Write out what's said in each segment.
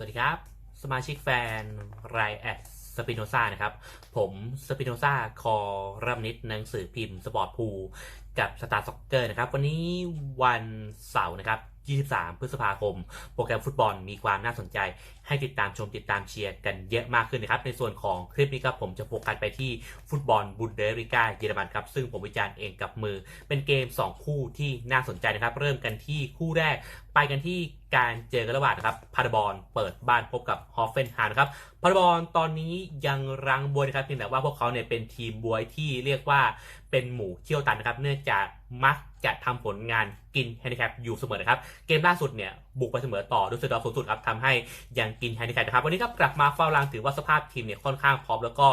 สวัสดีครับ สมาชิกแฟนไรแอดสปิโนซ่านะครับ ผมสปิโนซ่าคอรัมนิดหนังสือพิมพ์สปอร์ตพูกับสตาร์ซ็อกเกอร์นะครับ วันนี้วันเสาร์นะครับ 23 พฤษภาคม โปรแกรมฟุตบอลมีความน่าสนใจ ให้ติดตามชมติดตามเชียร์กันเยอะมากขึ้นนะครับ ในส่วนของคลิปนี้ครับผมจะโฟกัสไปที่ฟุตบอลบุนเดริก้าเยอรมันครับ ซึ่งผมวิจารณ์เองกับมือ เป็นเกม 2 คู่ที่น่าสนใจนะครับ เริ่มกันที่คู่แรกไปกันที่การเจอกันระหว่างนะครับพาร์บอลเปิดบ้านพบกับฮอฟเฟนฮานครับพาร์บอลตอนนี้ยังรังบวยนะครับเพียงแต่ว่าพวกเขาเนี่ยเป็นทีมบวยที่เรียกว่าเป็นหมูเขี้ยวตันนะครับ เนื่องจากมักจะทำผลงานกินแฮนดิแคปอยู่เสมอนะครับ เกมล่าสุดเนี่ยบุกไปเสมอต่อดูสเดอร์สูงสุดครับทำให้ยังกินแฮนดิแคปนะครับ วันนี้ครับกลับมาเฝ้ารังถือว่าสภาพทีมเนี่ยค่อนข้างพร้อมแล้วก็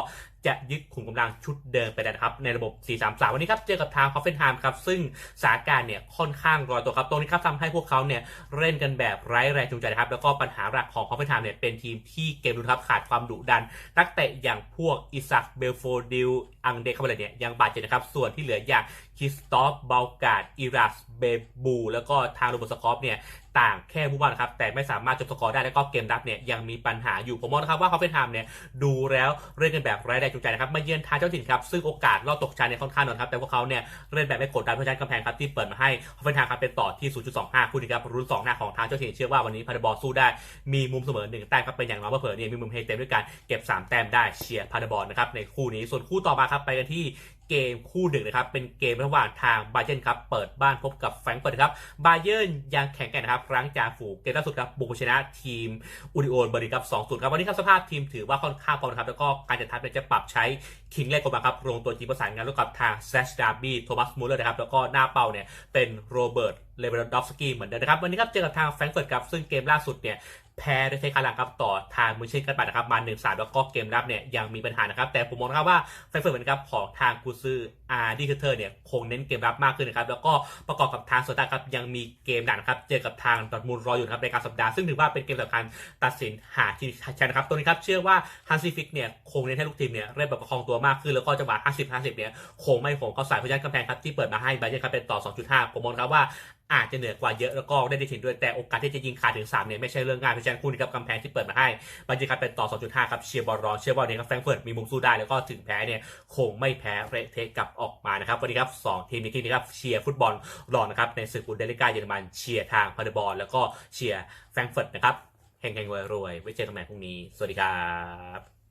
จะยึดขุมกำลังชุดเดิมไปได้นะครับ ในระบบ 4-3-3 วันนี้ครับ เจอกับทางฮอฟเฟนไฮม์ครับ ซึ่งสาการเนี่ยค่อนข้างรอยตัวครับตรงนี้ครับทำให้พวกเขาเนี่ยเล่นกันแบบไร้แรงจูงใจนะครับ แล้วก็ปัญหาหลักของฮอฟเฟนไฮม์เนี่ยเป็นทีมที่เกมรุกครับขาดความดุดัน นักเตะอย่างพวกอิซักเบลโฟดิลอังเดคาเบเลเนี่ยยังบาดเจ็บนะครับ ส่วนที่เหลืออย่างคิสตอฟเบลกาดอิรัสเบบูแล้วก็ทางโรบสกอฟเนี่ย ต่างแค่ผู้บอลนะครับแต่ไม่สามารถจบสกอร์ได้แล้วก็เกมรับเนี่ยยังมีปัญหาอยู่ผมมองนะครับว่าฮอฟเฟนไฮม์เนี่ยดูแล้วเล่นกันแบบไร้แรงจูงใจนะครับมาเยือนทางเจ้าถิ่นครับซึ่งโอกาสรอดตกชั้นเนี่ยค่อนข้างน้อยครับแต่พวกเขาเนี่ยเล่นแบบไม่กดดันเพราะฉะนั้นกำแพงครับที่เปิดมาให้ฮอฟเฟนไฮม์ครับเป็นต่อที่ 0.25 คู่นี้ครับรุ่น2หน้าของทางเจ้าถิ่นเชื่อว่าวันนี้พาร์บอลสู้ได้มีมุมเสมอหนึ่งแต้มครับเป็นอย่างน้อยเผื่อเนี่ยมีมุมเฮเต็มด้วยการเก็บ 3 แต้มได้เชียร์พาร์บอลนะครับในคู่นี้ส่วนคู่ต่อมาครับไปกันที่เกมคู่ดึกนะครับ เป็นเกมระหว่างทางบาเยนครับ เปิดบ้านพบกับแฟรงก์เฟิร์ตครับ บาเยนยังแข็งแกร่งนะครับ ครั้งจ่าฝูงเกมล่าสุดครับ บุกชนะทีมอูริโอนบริครับ2-0ครับ วันนี้ครับสภาพทีมถือว่าค่อนข้างพร้อมนะครับ แล้วก็การจัดทัพเนี่ยจะปรับใช้คิงเล่กมาครับลงตัวทีมประสานงานร่วมกับทางแซชดาร์บี้ โทมัสมูเลอร์นะครับ แล้วก็หน้าเป้าเนี่ยเป็นโรเบิร์ตเลเวลดอฟสกี้เหมือนเดิมนะครับ วันนี้ครับเจอกับทางแฟรงก์เฟิร์ตครับ ซึ่งเกมล่าสุดเนี่ย แพ้ด้วยเทคาลังครับต่อทางมือเช่นกันบัตนะครับมา1 3แล้วก็เกมรับเนี่ยยังมีปัญหานะครับ แต่ผมมองนะครับว่าแฟเฟิร์เหมือนกับของทางกูซืออาร์ดีเคเทอร์เนี่ยคงเน้นเกมรับมากขึ้นนะครับแล้วก็ประกอบกับทางโซตาครับยังมีเกมหนักนะครับเจอกับทางดอทมูลรออยู่นะครับในการสัปดาห์ซึ่งถือว่าเป็นเกมสำคัญตัดสินหาที่ชนะครับตัวนี้ครับเชื่อว่าฮันซีฟิกเนี่ยคงเน้นให้ลูกทีมเนี่ยเล่นแบบประคองตัวมากขึ้นแล้วก็จังหวะ50 50เนี่ยคงไม่คงเขาใส่พยัญชนะกำแพงครับที่เปิดมาให้ไบเยนครับเป็นต่อ 2.5 ผมมองครับว่าอาจจะเหนือกว่าเยอะแล้วก็ได้ได้ถึงด้วยแต่โอกาสที่จะยิงขาดถึง3เนี่ยไม่ใช่เรื่องง่ายเพราะฉะนั้นคู่นี้ครับกำแพงที่เปิดมาให้บรรยากาศเป็นต่อ 2.5 ครับเชียร์บอลรองเชียร์บอลเนี่ยครับแฟรงเฟิร์ตมีมุมสู้ได้แล้วก็ถึงแพ้เนี่ยคงไม่แพ้เละเทกับออกมานะครับวันนี้ครับ2ทีมนี้ที่นี้ครับเชียร์ฟุตบอลรองนะครับในศึกบุนเดลิกาเยอรมันเชียร์ทางพาร์บอลแล้วก็เชียร์แฟรงเฟิร์ตนะครับแห่งๆรวยๆไว้เจอกันใหม่พรุ่งนี้ สวัสดีครับ